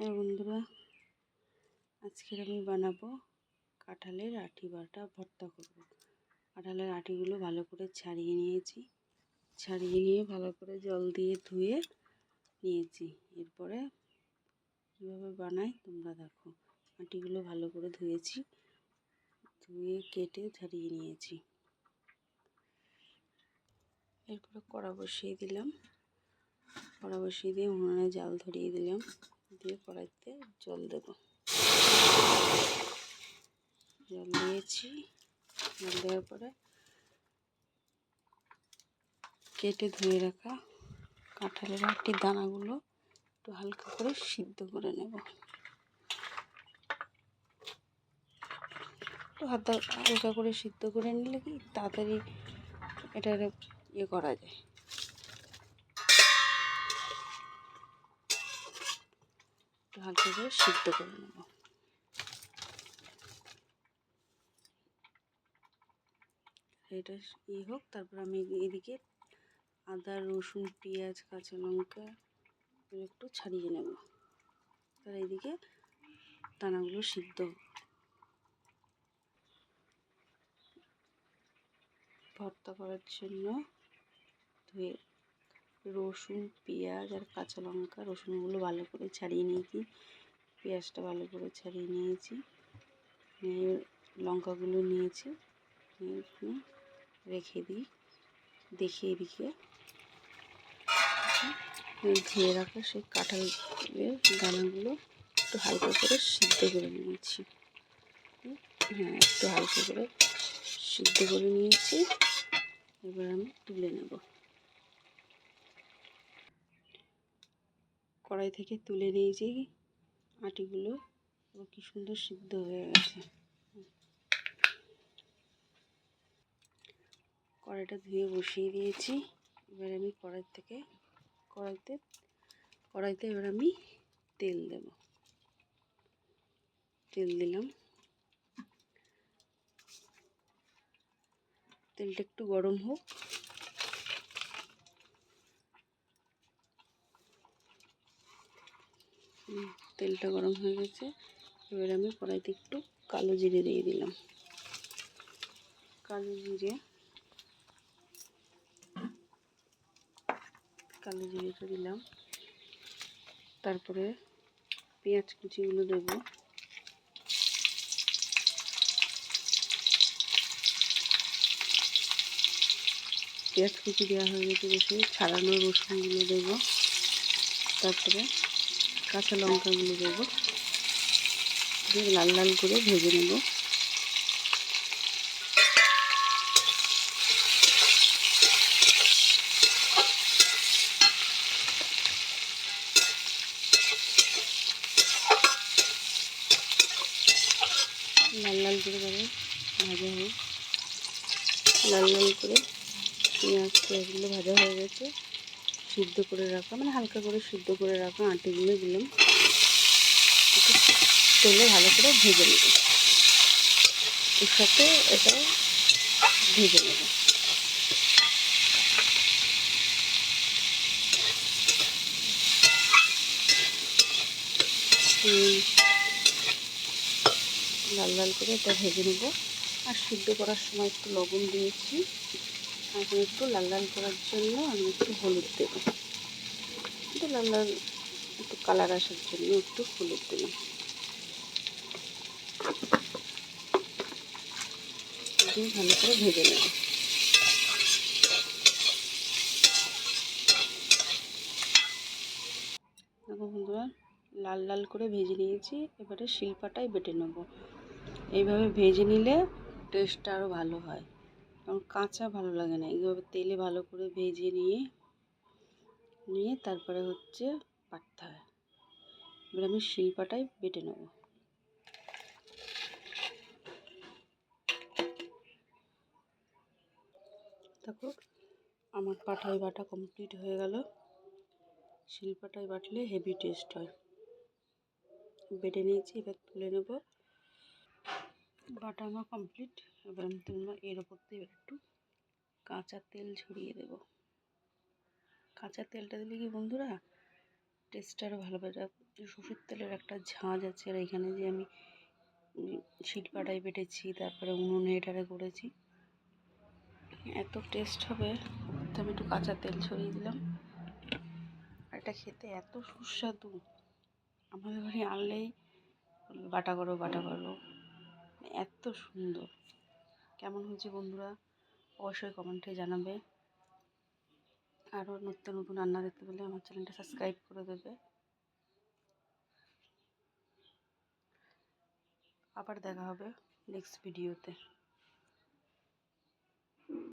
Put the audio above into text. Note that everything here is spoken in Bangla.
হ্যাঁ বন্ধুরা, আজকের আমি বানাবো কাঁঠালের আটি বাটা ভর্তা করব। কাঁঠালের আটিগুলো ভালো করে ছাড়িয়ে নিয়েছি। ছাড়িয়ে নিয়ে ভালো করে জল দিয়ে ধুয়ে নিয়েছি। এরপরে কীভাবে বানাই তোমরা দেখো। আটিগুলো ভালো করে ধুয়েছি, ধুয়ে কেটে ছাড়িয়ে নিয়েছি। এরপরে কড়া বসিয়ে দিলাম। কড়া বসিয়ে দিয়ে উনুনে জাল ধরিয়ে দিলাম। দিয়ে কড়াইতে জল দেব। জল দিয়েছি জল দেওয়ার পরে কেটে ধুয়ে রাখা কাঁঠালের আটির দানাগুলো একটু হালকা করে সিদ্ধ করে নেব। একটু হালকা করে সিদ্ধ করে নিলে কি তাড়াতাড়ি এটার ইয়ে করা যায়। হালকা করে সিদ্ধ করে নেব। এটা ইয়ে হোক, তারপর আমি এদিকে আদা, রসুন, পেঁয়াজ, কাঁচা লঙ্কা একটু ছাড়িয়ে নেব। তার এদিকে দানাগুলো সিদ্ধ ভর্তা করার জন্য ধুয়ে রসুন, পেঁয়াজ আর কাঁচা লঙ্কা। রসুনগুলো ভালো করে ছাড়িয়ে নিয়েছি। পেঁয়াজটা ভালো করে ছাড়িয়ে নিয়েছি। নিয়ে লঙ্কাগুলো নিয়েছি। নিয়ে রেখে দিই। দেখি এদিকে। ধুয়ে রাখা সেই কাঁঠালের দানাগুলো একটু হালকা করে সিদ্ধ করে নিয়েছি। হ্যাঁ একটু হালকা করে সিদ্ধ করে নিয়েছি। এবার আমি তুলে নেব। কড়াই থেকে তুলে নিয়েছি আটিগুলো। কি সুন্দর সিদ্ধ হয়ে গেছে। কড়াইটা ধুয়ে বসিয়ে দিয়েছি। এবার আমি কড়াই থেকে, কড়াইতে কড়াইতে এবার আমি তেল দেব। তেল দিলাম। তেলটা একটু গরম হোক। তেলটা গরম হয়ে গেছে। এবার আমি কড়াইতে একটু কালো জিরে দিয়ে দিলাম। কালো জিরে। কালো জিরেটা দিলাম। তারপরে পেঁয়াজ কুচিগুলো দেব। পেঁয়াজ কুচি দেওয়া হয়ে গেছে বেশি ছাড়ানো রসুনগুলো দেব। তারপরে কাঁচা লঙ্কাগুলো দেবো। লাল লাল করে ভেজে নেব। লাল লাল করে দেবে, ভাজা হোক লাল লাল করে পেঁয়াজ পেঁয়াজগুলো ভাজা হয়ে গেছে। সিদ্ধ করে রাখা মানে হালকা করে সিদ্ধ করে রাখা আটিগুলো দিলাম তেলে ভালো করে ভেজে নেব। এর সাথে এটা ভেজে নেব। লাল লাল করে এটা ভেজে নেব। আর সিদ্ধ করার সময় একটু লবণ দিয়েছি। এখন একটু লাল লাল করার জন্য আমি একটু হলুদ দেবো। একটু লাল লাল একটু কালার আসার জন্য একটু হলুদ দিয়ে ভালো করে ভেজে নেব। বন্ধুরা, লাল লাল করে ভেজে নিয়েছি, এবারে শিলপাটাই বেটে নেব। এইভাবে ভেজে নিলে টেস্টটা আরও ভালো হয়। কারণ কাঁচা ভালো লাগে না। এইভাবে তেলে ভালো করে ভেজে নিয়ে নিয়ে তারপরে হচ্ছে পাটতে হয়। এবার আমি শিলপাটাই বেটে নেব। দেখো, আমার পাঠাই বাটা কমপ্লিট হয়ে গেল। শিলপাটায় বাটলে হেভি টেস্ট হয়। বেটে নিয়েছি, এবার তুলে নেব। বাটা আমার কমপ্লিট এবার আমি এর ওপর দিয়ে একটু কাঁচা তেল ছড়িয়ে দেব। কাঁচা তেলটা দিলে কি বন্ধুরা টেস্টটা আরও ভালো বেড়ে সরষের তেলের একটা ঝাঁঝ আছে আর এখানে যে আমি শিট পাটায় বেটেছি, তারপরে উনুনে এটারে করেছি। এত টেস্ট হবে, তো আমি একটু কাঁচা তেল ছড়িয়ে দিলাম। আর এটা খেতে এত সুস্বাদু। আমাদের বাড়ি আনলেই বাটা করো বাটা করো। এত সুন্দর। কেমন হয়েছে বন্ধুরা? অবশ্যই কমেন্টে জানাবে। আরও নতুন নতুন রান্না দেখতে পেলে আমার চ্যানেলটা সাবস্ক্রাইব করে দেবে। আবার দেখা হবে নেক্সট ভিডিওতে